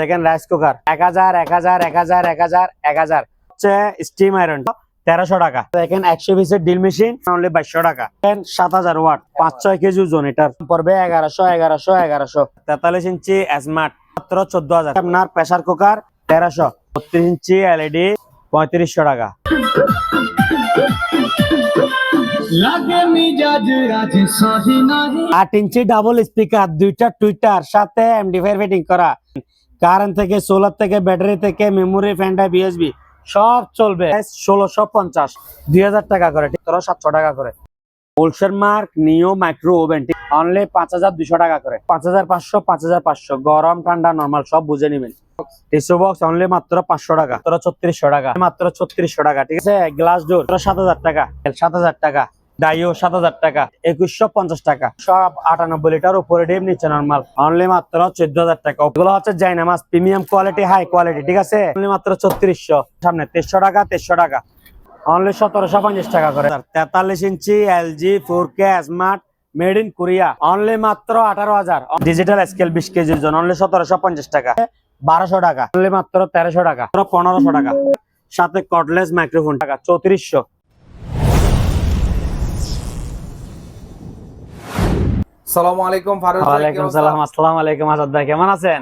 দেখেন rice cooker এক হাজার এক হাজার এক হাজার এক হাজার এক হাজার। হচ্ছে স্টিম আয়রন তেরোশো টাকা। দেখেন একশো পিসের ডিল মেশিন অনলি বাইশশো টাকা। সাত হাজার ওয়াট পাঁচ ছয় কেজি ওজন এটার। পড়বে এগারোশো এগারোশো এগারোশো। তেতাল্লিশ ইঞ্চি স্মার্ট মাত্র চোদ্দ হাজার। আপনার প্রেসার কুকার তেরোশো। বত্রিশ ইঞ্চি এলইডি পঁয়ত্রিশশো টাকা। আট ইঞ্চি ডাবল স্পিকার দুইটা টুইটার সাথে এমডি ফিটিং করা। কারেন্ট থেকে সোলার থেকে ব্যাটারি থেকে মেমোরি ফ্যান্ডা বিএসবি সব চলবে। ষোলোশো পঞ্চাশ, দুই হাজার টাকা করে, ঠিক? তোরা সাতশো টাকা করে। Olsenmark neo micro oven only পাঁচ হাজার দুশো টাকা করে। পাঁচ হাজার পাঁচশো, পাঁচ হাজার পাঁচশো। গরম, ঠান্ডা নর্মাল সব বুঝে নিবেন। টিস্যু বক্স অনলি মাত্র পাঁচশো টাকা তোরা ছত্রিশশো টাকা। মাত্র ছত্রিশশো টাকা, ঠিক আছে? গ্লাস ডোর তোরা সাত হাজার টাকা। সাত হাজার টাকা। ডাইও সাত হাজার টাকা, একুশশো পঞ্চাশ টাকা। সব আটানব্বই লিটার উপরে ডিম নিচ্ছে নর্মাল অনলি মাত্র চোদ্দ হাজার টাকা। ওগুলো হচ্ছে জাইনামাস প্রিমিয়াম কোয়ালিটি হাই কোয়ালিটি ঠিক আছে? অনলি মাত্র ছত্রিশশো। সামনে তেইশশো টাকা তেইশশো টাকা। অনলি সতেরোশো পঞ্চাশ টাকা করে। তেতাল্লিশ inch LG four K smart made in Korea only মাত্র আঠারো হাজার। ডিজিটাল স্কেল বিশ কেজির জন্য অনলি সতেরোশো পঞ্চাশ টাকা। বারোশো টাকা। অনলি মাত্র তেরোশো টাকা। পনেরোশো টাকা। সাথে কটলেস মাইক্রোফোন টাকা চৌত্রিশশো আলাইকুম সালাম আসসালামু আলাইকুম ভাই কেমন আছেন?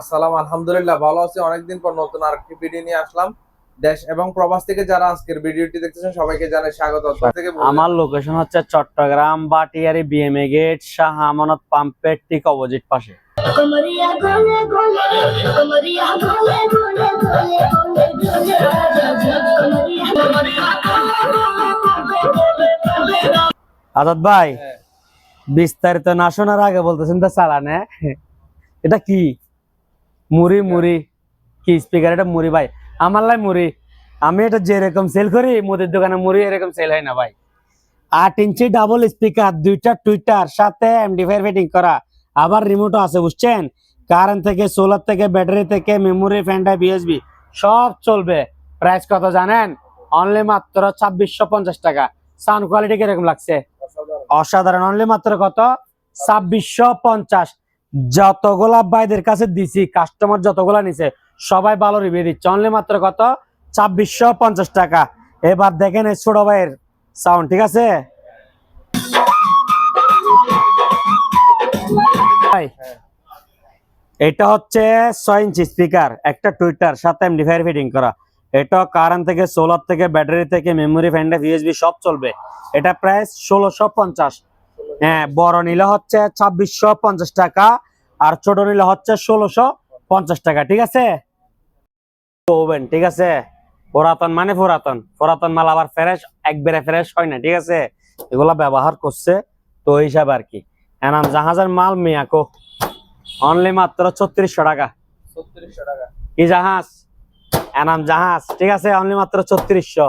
আসসালাম আলহামদুলিল্লাহ ভালো আছি। অনেকদিন পর নতুন আরেকটি ভিডিও নিয়ে আসলাম। দেশ এবং প্রবাস থেকে যারা আজকের ভিডিওটি সবাইকে স্বাগত। আমার লোকেশন হচ্ছে চট্টগ্রাম বাটিয়ারি বিএমএ গেট শাহ আমানত পাম্পের ঠিক অপোজিট পাশে। আজাদ ভাই হ্যাঁ। বিস্তারিত না শোনার আগে বলতেছেন, তো চালানে এটা কি? মুড়ি মুড়ি। কি স্পিকার এটা মুড়ি, ভাই। আমার লাই মুড়ি। আমি এটা যেরকম সেল করি, মুদির দোকানে মুড়ি এরকম সেল হয় না, ভাই। আট ইঞ্চি ডাবল স্পিকার দুইটা টুইটার সাথে এমডি ফায়ার ফিটিং করা। আবার রিমোটও আছে, বুঝছেন? কারেন্ট থেকে সোলার থেকে ব্যাটারি থেকে মেমোরি ফ্যান্ডা বিএসবি সব চলবে। প্রাইস কত জানেন? অনলি মাত্র ছাব্বিশশো পঞ্চাশ টাকা। সাউন্ড কোয়ালিটি কীরকম লাগছে? অসাধারণ। অনলি মাত্র কত? ছাব্বিশশো পঞ্চাশ। যতগুলা ভাইদের কাছে দিছি কাস্টমার যতগুলা নিছে, সবাই ভালো রিভিউ দিচ্ছে। অনলি মাত্র কত? ছাব্বিশশো পঞ্চাশ টাকা। এবার দেখেন এই ছোট ভাইয়ের সাউন্ড ঠিক আছে? এটা হচ্ছে ছয় ইঞ্চি স্পিকার একটা টুইটার সাথে এমডি ফায়ার ফিটিং করা। এটা কারেন্ট থেকে সোলার থেকে ব্যাটারি থেকে মেমোরি ফ্যান্ডা ইউএসবি সব চলবে। এটা প্রাইস ষোলোশো পঞ্চাশ। হ্যাঁ বড় নিলে হচ্ছে ছাব্বিশশো পঞ্চাশ টাকা আর ছোট নিলে হচ্ছে ষোলোশো পঞ্চাশ টাকা ঠিক আছে? ওভেন ঠিক আছে? পুরাতন মানে পুরাতন। পুরাতন মাল আবার ফ্রেশ একবারে ফ্রেশ হয় না ঠিক আছে? এগুলা ব্যবহার করছে তো ওই হিসাবে আর কি। এনাম জাহাজের মাল মিয়াকো। অনলি মাত্র ছত্রিশশো টাকা। 3600 টাকা। কি জাহাজ? এনাম জাহাজ, ঠিক আছে? অনলি মাত্র ছত্রিশশো।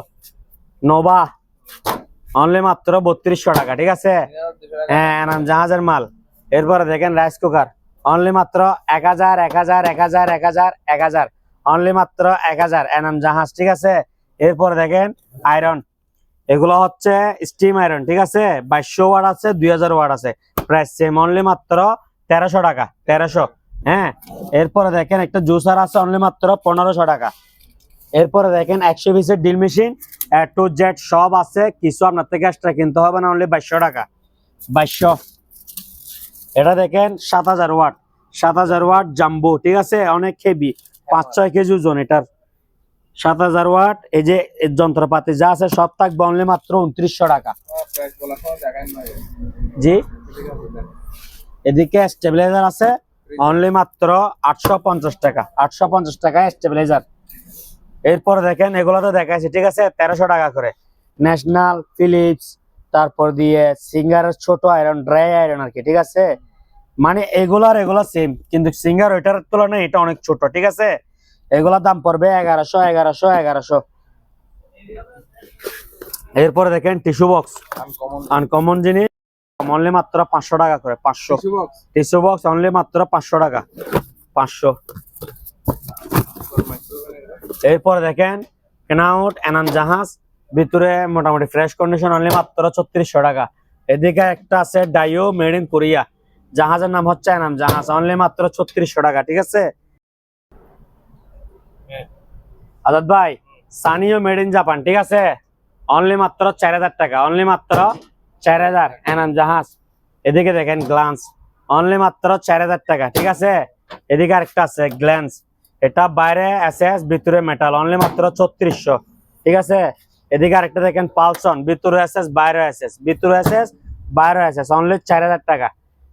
নোভা অনলি মাত্র বত্রিশশো টাকা, ঠিক আছে? হ্যাঁ এনাম জাহাজের মাল। এরপরে দেখেন রাইস কুকার অনলি মাত্র এক হাজার এক হাজার এক হাজার এক হাজার এক হাজার। অনলি মাত্র এক হাজার এনাম জাহাজ, ঠিক আছে? এরপরে দেখেন আয়রন এগুলো হচ্ছে স্টিম আয়রন ঠিক আছে? বাইশশো ওয়াট আছে, দুই হাজার ওয়াট আছে। প্রাইস সেম অনলি মাত্র তেরোশো টাকা, তেরোশো হ্যাঁ? এরপরে দেখেন একটা জুসার আছে অনলি মাত্র পনেরোশো টাকা। এরপরে দেখেন একশো পিসের ডিল মেশিন টু জেড সব আছে, কিছু আপনার থেকে এক্সট্রা কিনতে হবে, না অনলি বাইশশো টাকা। বাইশশো। এটা দেখেন সাত হাজার ওয়াট। সাত হাজার ওয়াট জাম্বো, ঠিক আছে? অনেক হেভি পাঁচ, ছয় কেজি ওজন এটার। সাত হাজার ওয়াট, এই যে যন্ত্রপাতি যা আছে সব থাকবে অনলি মাত্র উনত্রিশশো টাকা। জি। এদিকে স্টেবিলাইজার আছে অনলি মাত্র আটশো পঞ্চাশ টাকা। আটশো পঞ্চাশ টাকা স্টেবিলাইজার এরপরে দেখেন এগুলো তো দেখাইছি ঠিক আছে? তেরোশো টাকা করে। ন্যাশনাল ফিলিপস তারপর দিয়ে সিঙ্গার ছোট আয়রন ড্রাই আয়রন আর কি ঠিক আছে? মানে এগুলো আর এগুলো সেম কিন্তু সিঙ্গার ওইটার তুলনায় এটা অনেক ছোট ঠিক আছে? এগুলোর দাম পড়বে এগারোশো এগারোশো এগারোশো। এরপরে দেখেন টিস্যু বক্স আনকমন জিনিস অনলি মাত্র পাঁচশো টাকা করে পাঁচশো। টিস্যু বক্স অনলি মাত্র পাঁচশো টাকা পাঁচশো। এরপরে দেখেন কেনাউট এনান জাহাজ ভিতরে মোটামুটি ফ্রেশ কন্ডিশন অনলি মাত্র ছত্রিশশো টাকা। এদিকে একটা আছে ডাইও মেড ইন কোরিয়া জাহাজের নাম হচ্ছে এনাম জাহাজ অনলি মাত্র ছত্রিশশো টাকা ঠিক আছে? আজাদ ভাই সানিও মেড ইন জাপান ঠিক আছে? অনলি মাত্র চার হাজার টাকা অনলি মাত্র চার হাজার এনাম জাহাজ। এদিকে দেখেন গ্লান্স অনলি মাত্র চার হাজার টাকা ঠিক আছে? এদিকে আরেকটা আছে গ্ল্যান্স এটা বাইরে এসএস ভিতরে মেটাল অনলি মাত্র ছত্রিশশো। ঠিক আছে? এদিকে আরেকটা দেখেন পালসন ভিতরে এসএস বাইরে এসএস ভিতরে এসএস বাইরে এসএস অনলি চার হাজার টাকা।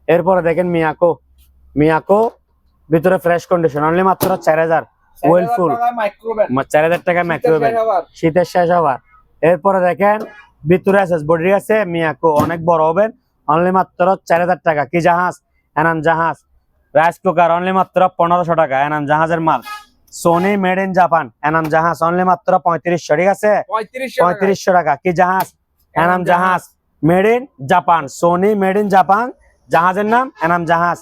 এরপরে দেখেন মিয়াকো মিয়াকো ভিতরে ফ্রেশ কন্ডিশন অনলি মাত্র চার হাজার। ওয়েলফুল চার হাজার টাকা মাইক্রোওয়েভ শীতের শেষ হবার। এরপরে দেখেন ভিতরে আছে বডি আছে মিয়াকো অনেক বড় হবেন অনলি মাত্র চার হাজার টাকা। কি জাহাজ? এনান জাহাজ। রাইস কুকার অনলি মাত্র পনেরোশো টাকা এনাম জাহাজের মাল। Sony made in Japan Enam জাহাজ অনলি মাত্র পঁয়ত্রিশশো ঠিক আছে? পঁয়ত্রিশশো টাকা। কি জাহাজ? এনাম জাহাজ। Made in Japan Sony made in Japan জাহাজের নাম এনাম জাহাজ।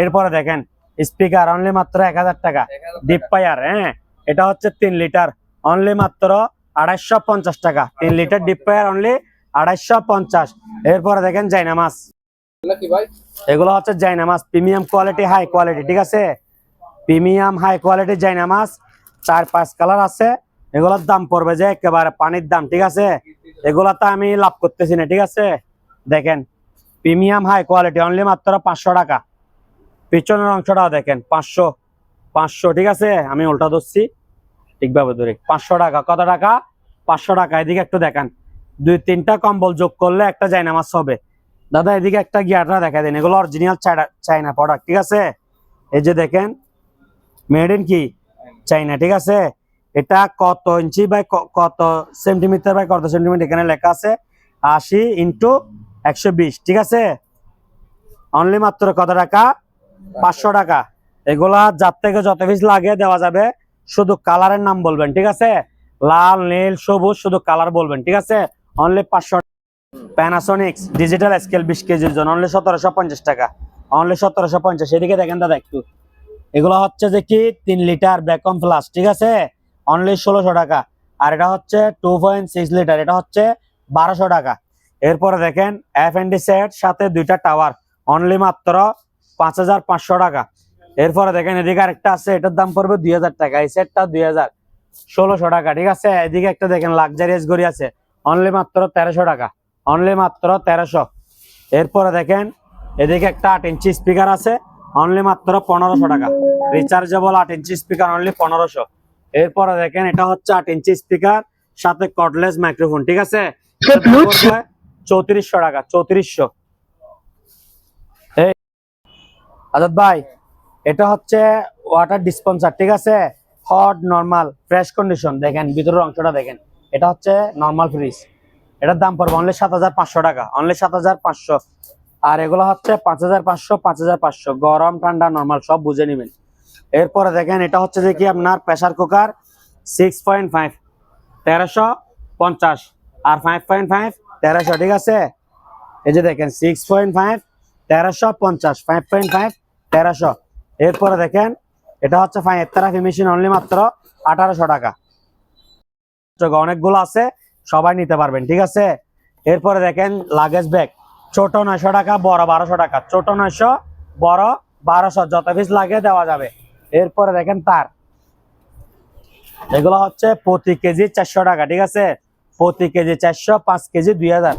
এরপরে দেখেন স্পিকার অনলি মাত্র এক হাজার টাকা ডিপ ফায়ার হ্যাঁ? এটা হচ্ছে তিন লিটার অনলি মাত্র আড়াইশো পঞ্চাশ টাকা। তিন লিটার ডিপ ফায়ার অনলি আড়াইশো পঞ্চাশ। এরপরে দেখেন জাইনা মাছ। কি ভাই এগুলো হচ্ছে জাইনা মাছ প্রিমিয়াম কোয়ালিটি, হাই কোয়ালিটি, ঠিক আছে? প্রিমিয়াম, হাই কোয়ালিটি জাইনা মাছ চার, পাঁচ কালার আছে। এগুলোর দাম পড়বে যে একেবারে পানির দাম, ঠিক আছে? এগুলো তো আমি লাভ করতেছি না, ঠিক আছে? দেখেন, প্রিমিয়াম, হাই কোয়ালিটি অনলি মাত্র পাঁচশো টাকা। পিছনের অংশটাও দেখেন, পাঁচশো পাঁচশো, ঠিক আছে? আমি উল্টা ধরছি। ঠিকভাবে ধরে। পাঁচশো টাকা, কত টাকা? পাঁচশো টাকা। এদিকে একটু দেখান। দুই, তিনটা কম্বল যোগ করলে একটা জাইনা মাছ হবে। দাদা, এদিকে একটা গিয়ারটা দেখা দিন। এগুলো অরিজিনাল চাইনা প্রোডাক্ট ঠিক আছে? এই যে দেখেন মেড ইন কি? চাইনা ঠিক আছে? এটা কত ইঞ্চি বাই কত সেন্টিমিটার বাই কত সেন্টিমিটার এখানে লেখা আছে? আশি ইন্টু একশো বিশ, ঠিক আছে? অনলি মাত্র কত টাকা? পাঁচশো টাকা। এগুলা যার থেকে যত পিস লাগে দেওয়া যাবে, শুধু কালারের নাম বলবেন, ঠিক আছে? লাল, নীল, সবুজ, শুধু কালার বলবেন, ঠিক আছে? অনলি পাঁচশো প্যানাসোনিক্স ডিজিটাল স্কেল বিশ কেজির জন্য অনলি সতেরোশো পঞ্চাশ টাকা। অনলি সতেরোশো পঞ্চাশ, এদিকে দেখেন দাদা একটু। এগুলো হচ্ছে যে কি? তিন লিটার ব্যাকম প্লাস ঠিক আছে? অনলি ষোলোশো টাকা। আর এটা হচ্ছে টু পয়েন্ট সিক্স লিটার এটা হচ্ছে বারোশো টাকা। এরপরে দেখেন এফ এন ডি সেট সাথে দুইটা টাওয়ার অনলি মাত্র পাঁচ হাজার পাঁচশো টাকা। এরপরে দেখেন এদিকে আরেকটা আছে, এটার দাম পড়বে দুই হাজার টাকা। এই সেটটা দুই হাজার ষোলোশো টাকা, ঠিক আছে? এদিকে একটা দেখেন লাক্সারিয়াস গড়ি আছে অনলি মাত্র তেরোশো টাকা। অনলি মাত্র তেরোশো। এরপরে দেখেন এদিকে একটা আট ইঞ্চি স্পিকার আছে অনলি মাত্র পনেরোশো টাকা। রিচার্জেবল আট ইঞ্চি স্পিকার অনলি পনেরোশো। এরপরে দেখেন এটা হচ্ছে আট ইঞ্চি স্পিকার সাথে কর্ডলেস মাইক্রোফোন ঠিক আছে? চৌত্রিশশো টাকা চৌত্রিশশো। এই আজাদ ভাই এটা হচ্ছে ওয়াটার ডিসপেন্সার ঠিক আছে? হট নর্মাল ফ্রেশ কন্ডিশন দেখেন ভিতরের অংশটা দেখেন। এটা হচ্ছে নর্মাল ফ্রিজ এটার দাম পড়বে অনলি সাত হাজার পাঁচশো টাকা অনলি সাত হাজার পাঁচশো। আর এগুলো হচ্ছে পাঁচ হাজার পাঁচশো, পাঁচ হাজার পাঁচশো। গরম, ঠান্ডা নর্মাল সব বুঝে নেবেন। এরপরে দেখেন, এটা হচ্ছে কি আপনার pressure cooker six point five তেরোশো পঞ্চাশ। আর ফাইভ পয়েন্ট ফাইভ তেরোশো, ঠিক আছে? এই যে দেখেন সিক্স পয়েন্ট ফাইভ তেরোশো পঞ্চাশ ফাইভ পয়েন্ট ফাইভ তেরোশো। এরপরে দেখেন, এটা হচ্ছে ফাইভ থেরাপি মেশিন অনলি মাত্র আঠারোশো টাকা। অনেকগুলো আছে সবাই নিতে পারবেন, ঠিক আছে? এরপরে দেখেন লাগেজ ব্যাগ ছোট নয়শো টাকা, বড় বারোশো টাকা। ছোট নয়শো, বড় বারোশো, যত পিস লাগে দেওয়া যাবে। এরপরে দেখেন তার। এগুলো হচ্ছে প্রতি কেজি চারশো টাকা, ঠিক আছে? প্রতি কেজি চারশো, পাঁচ কেজি দুই হাজার।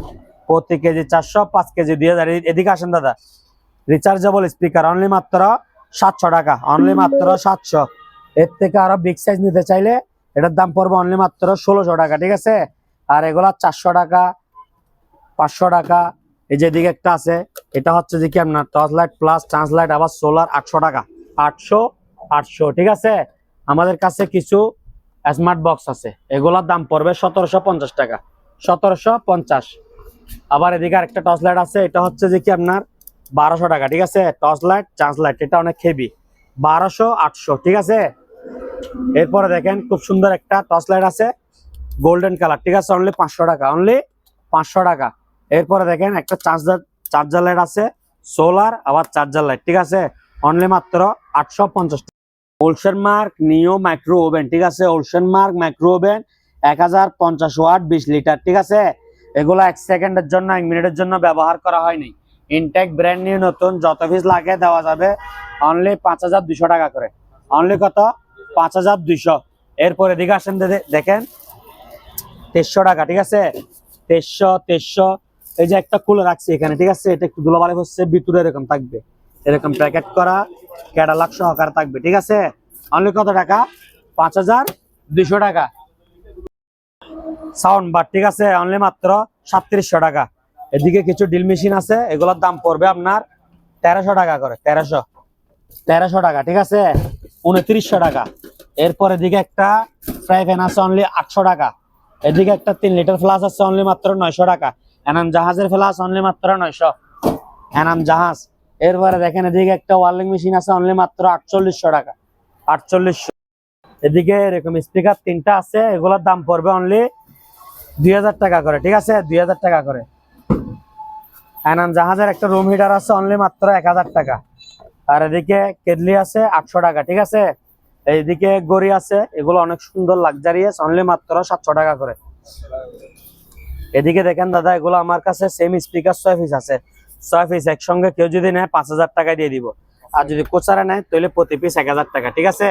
প্রতি কেজি চারশো, পাঁচ কেজি দুই হাজার। এদিকে আসেন দাদা। রিচার্জেবল স্পিকার অনলি মাত্র সাতশো টাকা অনলি মাত্র সাতশো। এর থেকে আরও বিগ সাইজ নিতে চাইলে এটার দাম পড়বে অনলি মাত্র ষোলোশো টাকা, ঠিক আছে? আর এগুলা চারশো টাকা, পাঁচশো টাকা। এই যে এদিকে একটা আছে, এটা হচ্ছে যে কি আপনার torch light plus trans light আবার সোলার আটশো টাকা। আটশো আটশো, ঠিক আছে? আমাদের কাছে কিছু স্মার্ট বক্স আছে। এগুলার দাম পড়বে সতেরোশো পঞ্চাশ টাকা। সতেরোশো পঞ্চাশ। আবার এদিকে আরেকটা টর্চ লাইট আছে, এটা হচ্ছে যে কি আপনার বারোশো টাকা, ঠিক আছে? টর্চ লাইট চার্জ লাইট এটা অনেক হেভি বারোশো, আটশো, ঠিক আছে? এরপরে দেখেন, খুব সুন্দর একটা টর্চ লাইট আছে। গোল্ডেন কালার ঠিক আছে? অনলি পাঁচশো টাকা অনলি পাঁচশো টাকা। এরপরে দেখেন, একটা চার্জার চার্জার লাইট আছে সোলার আবার চার্জার লাইট ঠিক আছে? অনলি মাত্র আটশো পঞ্চাশ ওলসেন মার্ক নিও মাইক্রো ওভেন ঠিক আছে? ওলসেন মার্ক মাইক্রো ওভেন এক হাজার পঞ্চাশ ওয়াট বিশ লিটার ঠিক আছে? এগুলো এক সেকেন্ডের জন্য, এক মিনিটের জন্য ব্যবহার করা হয়নি। ইনটেক ব্র্যান্ড নিউ নতুন, যত পিস লাগে দেওয়া যাবে অনলি পাঁচ হাজার দুশো টাকা করে। অনলি কত? পাঁচ হাজার দুইশো। এরপরে দিকে আসেন দেখেন তেইশশো টাকা, ঠিক আছে? তেইশশো তেইশশো। এই যে একটা কুলে রাখছি এখানে, ঠিক আছে? এটা একটু ধুলোবালি হচ্ছে, ভিতরে এরকম থাকবে। এরকম প্যাকেট করা, ক্যাটালগ সহকারে থাকবে, ঠিক আছে? অনলি কত টাকা? পাঁচ হাজার দুইশো টাকা। সাউন্ড বার, ঠিক আছে? অনলি মাত্র সাতত্রিশশো টাকা। এদিকে কিছু ডিল মেশিন আছে, এগুলোর দাম পড়বে আপনার তেরোশো টাকা করে, তেরোশো। তেরোশো টাকা, ঠিক আছে? উনত্রিশশো টাকা। এরপর এদিকে একটা ফ্রাই প্যান আছে, অনলি আটশো টাকা। এদিকে একটা তিন লিটার ফ্লাস আছে অনলি মাত্র নয়শো টাকা। এনাম জাহাজের ফ্লাস অনলি মাত্র নয়শো। এনাম জাহাজ। এরপরে দেখেন এদিকে একটা ওয়ার্লিং মেশিন আছে অনলি মাত্র আটচল্লিশশো টাকা। আটচল্লিশশো। এদিকে এরকম স্পিকার তিনটা আছে, এগুলোর দাম পড়বে অনলি দুই হাজার টাকা করে, ঠিক আছে? দুই হাজার টাকা করে। এনাম জাহাজের একটা রুম হিটার আছে অনলি মাত্র এক হাজার টাকা। আর এদিকে কেডলি আছে আটশো টাকা, ঠিক আছে? এইদিকে গড়ি আছে এগুলো অনেক সুন্দর লাক্সারিয়াস অনলি মাত্র সাতশো টাকা করে। এদিকে দেখেন দাদা এগুলো আমার কাছে সেম স্পিকার ছয় পিস আছে। ছয় পিস একসঙ্গে কেউ যদি নেয় পাঁচ হাজার টাকা দিয়ে দিব। আর যদি কোচারা নেয় তাহলে প্রতি পিস এক হাজার টাকা ঠিক আছে?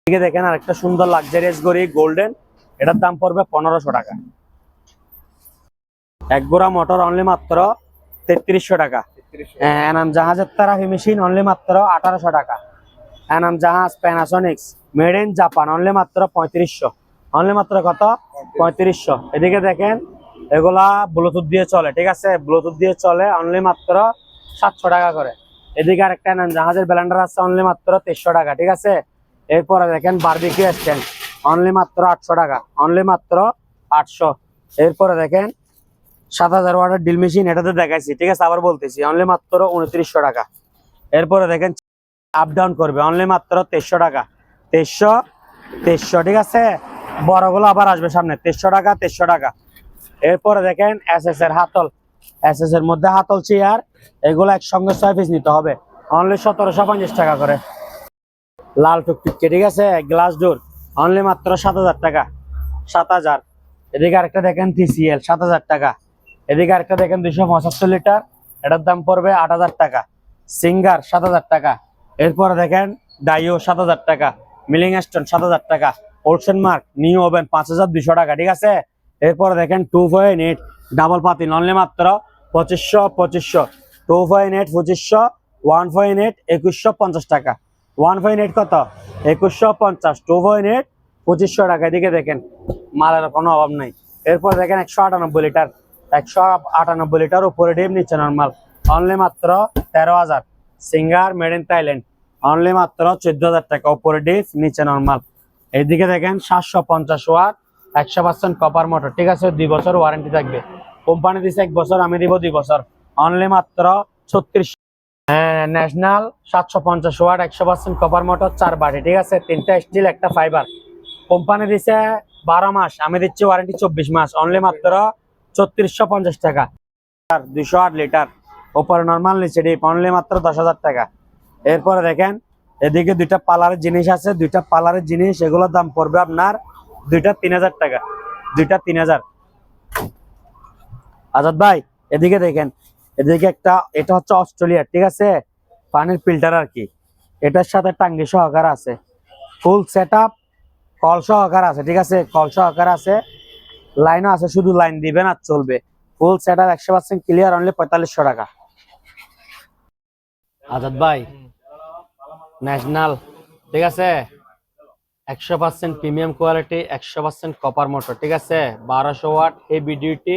এদিকে দেখেন আরেকটা সুন্দর লাক্সারিয়াস গড়ি গোল্ডেন এটার দাম পড়বে পনেরোশো টাকা। এক গোড়া মোটর অনলি মাত্র তেত্রিশশো টাকা। এনাম জাহাজের তারা মেশিন অনলি মাত্র আঠারোশো টাকা। এনাম জাহাজ Panasonics made in Japan only মাত্র পঁয়ত্রিশশো। অনলি মাত্র কত? পঁয়ত্রিশশো। এদিকে দেখেন, এগুলা ব্লুটুথ দিয়ে চলে, ঠিক আছে? ব্লুটুথ দিয়ে চলে অনলি মাত্র সাতশো টাকা করে। এদিকে আরেকটা এনাম জাহাজের ব্যালেন্ডার আছে অনলি মাত্র তেইশশো টাকা, ঠিক আছে? এরপরে দেখেন বারবিকিউ স্ট্যান্ড অনলি মাত্র আটশো টাকা অনলি মাত্র আটশো। এরপরে দেখেন, সাত হাজার ওয়াটের ডিল মেশিন এটাতে দেখাইছি, ঠিক আছে? আবার বলতেছি অনলি মাত্র উনত্রিশশো টাকা। এরপরে দেখেন আপ ডাউন করবে। অনলি মাত্র তেইশশো টাকা। তেইশশো তেইশশো, ঠিক আছে? বড়গুলো আবার আসবে সামনে। তেইশশো টাকা তেইশশো টাকা। এরপরে দেখেন এস এস এর হাতল। এস এস এর মধ্যে হাতল চেয়ার এগুলো একসঙ্গে ছয় পিস নিতে হবে। অনলি সতেরোশো পঞ্চাশ টাকা করে। লাল টুকটুকে, ঠিক আছে? গ্লাস ডোর অনলি মাত্র সাত হাজার টাকা। সাত হাজার। এদিকে আরেকটা দেখেন টিসিএল সাত হাজার টাকা। এদিকে আরেকটা দেখেন দুইশো পঁচাত্তর লিটার এটার দাম পড়বে আট হাজার টাকা। সিঙ্গার সাত হাজার টাকা। এরপরে দেখেন ডাইও সাত হাজার টাকা, মিলিং স্টোন সাত হাজার টাকা ওলসেন মার্ক নিউ ওভেন পাঁচ হাজার দুশো টাকা, ঠিক আছে? এরপরে দেখেন টু পয়েন্ট এইট ডাবল পাতিল অনলি মাত্র পঁচিশশো পঁচিশশো। টু পয়েন্ট এইট পঁচিশশো ওয়ান পয়েন্ট এইট একুশশো পঞ্চাশ টাকা। ওয়ান পয়েন্ট এইট কত? একুশশো পঞ্চাশ। টু পয়েন্ট এইট পঁচিশশো টাকা। এদিকে দেখেন, মালের কোনো অভাব নাই। এরপর দেখেন, একশো আটানব্বই লিটার, একশো আটানব্বই লিটার উপরে ডিম নিচ্ছে নর্মাল অনলি মাত্র তেরো হাজার। Singer made in Thailand. Only মাত্র চোদ্দ হাজার টাকা। উপরে ডিপ নিচে নর্মাল। এইদিকে দেখেন সাতশো পঞ্চাশ ওয়াট, একশো পার্সেন্ট কপার মোটর ঠিক আছে, দুই বছর ওয়ারেন্টি থাকবে। কোম্পানি দিচ্ছে এক বছর, আমি দিব দুই বছর। অনলি মাত্র ছত্রিশ ন্যাশনাল সাতশো পঞ্চাশ ওয়াট, একশো পার্সেন্ট কপার মোটর চার বাটি। ঠিক আছে, তিনটা স্টিল একটা ফাইবার কোম্পানি দিচ্ছে বারো মাস, আমি দিচ্ছি ওয়ারেন্টি চব্বিশ মাস। অনলি মাত্র ছত্রিশশো পঞ্চাশ টাকা। দুইশো আট লিটার। ওপরে নর্মাল নিচে ডিপ অনলি মাত্র দশ হাজার টাকা। এরপরে দেখেন, এদিকে দুইটা পার্লারের জিনিস আছে, দুইটা পার্লারের জিনিস, এগুলোর দাম পড়বে আপনার দুইটা তিন হাজার টাকা, দুইটা তিন হাজার। আজাদ ভাই, এদিকে দেখেন, এদিকে একটা, এটা হচ্ছে অস্ট্রেলিয়া, ঠিক আছে? পানির ফিল্টার আর কি। এটার সাথে টাঙ্গি সহকার আছে। ফুল সেট আপ কল সহকার আছে, ঠিক আছে? কল সহকার আছে। লাইনও আছে, শুধু লাইন দিবেন আর চলবে। ফুল সেট আপ একশো পার্সেন্ট ক্লিয়ার অনলি পঁয়তাল্লিশশো টাকা। আজাদ ভাই ন্যাশনাল ঠিক আছে? একশো পার্সেন্ট প্রিমিয়াম কোয়ালিটি একশো পার্সেন্ট কপার মোটর ঠিক আছে? বারোশো watt heavy duty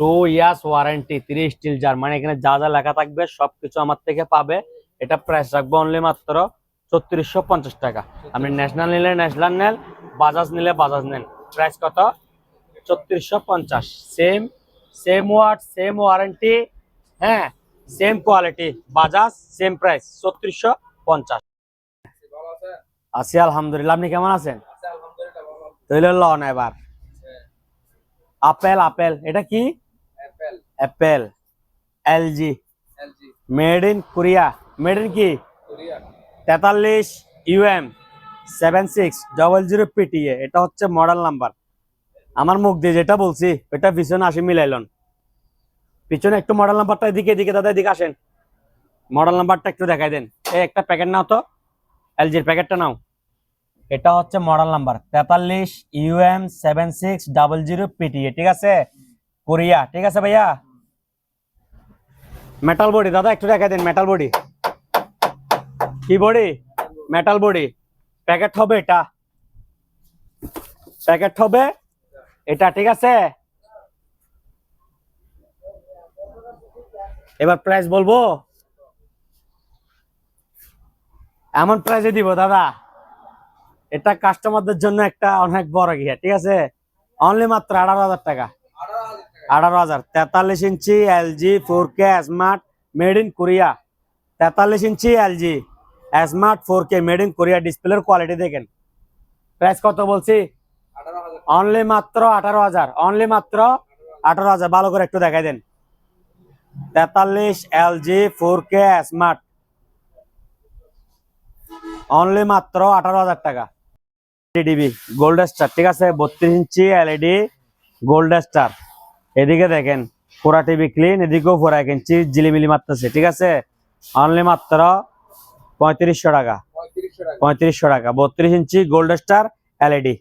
two years warranty তিরিশ স্টিল জার মানে এখানে যা যা লেখা থাকবে, সবকিছু আমার থেকে পাবে। এটা প্রাইস রাখব অনলি মাত্র ছত্রিশশো পঞ্চাশ টাকা। আপনি ন্যাশনাল নিলে ন্যাশনাল নেন বাজাজ নিলে বাজাজ নেন। প্রাইস কত? ছত্রিশশো পঞ্চাশ। Same same watt same warranty হ্যাঁ? Same quality Bajaj same price ছত্রিশশো পঞ্চাশ। আছি আলহামদুলিল্লাহ। আপনি কেমন আছেন? লন এবার। আপেল আপেল এটা কি? Apple LG made in Korea made in কি? তেতাল্লিশ UM seven six double zero PTA এটা হচ্ছে মডেল নাম্বার আমার মুখ দিয়ে যেটা বলছি এটা পিছনে আসি মিলাইলন। পিছনে একটু মডেল নাম্বারটা এদিকে এদিকে, দাদা এদিকে আসেন। মডেল নাম্বারটা একটু দেখাই দেন। এই একটা প্যাকেট নাও তো। এলজির প্যাকেটটা নাও। এটা হচ্ছে মডেল নাম্বার তেতাল্লিশ UM seven six double zero PTA ঠিক আছে? কোরিয়া, ঠিক আছে ভাইয়া? মেটাল বডি দাদা একটু দেখাই দিন মেটাল বডি কি বডি মেটাল বডি প্যাকেট হবে এটা। প্যাকেট হবে এটা, ঠিক আছে? এবার প্রাইস বলব? এমন প্রাইসে দিব দাদা। এটা কাস্টমারদের জন্য একটা অনেক বড় গিয়া ঠিক আছে? অনলি মাত্র আঠারো হাজার টাকা। আঠারো হাজার। তেতাল্লিশ ইঞ্চি LG four K smart made in Korea তেতাল্লিশ ইঞ্চি LG smart four K made in Korea ডিসপ্লের কোয়ালিটি দেখেন। প্রাইস কত বলছি? অনলি মাত্র আঠারো হাজার। অনলি মাত্র আঠারো হাজার। ভালো করে একটু দেখাই দেন। তেতাল্লিশ L G four K smart only মাত্র আঠারো হাজার টাকা। ডিবি গোল্ড স্টার ঠিক আছে? বত্রিশ ইঞ্চি এলইডি গোল্ড স্টার এদিকে দেখেন পুরা টিভি ক্লিন এদিকেও পুরা এক ইঞ্চি জিলিমিলি মারতেছে ঠিক আছে? অনলি মাত্র পঁয়ত্রিশশো টাকা। পঁয়ত্রিশশো টাকা। পঁয়ত্রিশশো টাকা বত্রিশ ইঞ্চি গোল্ড স্টার এলইডি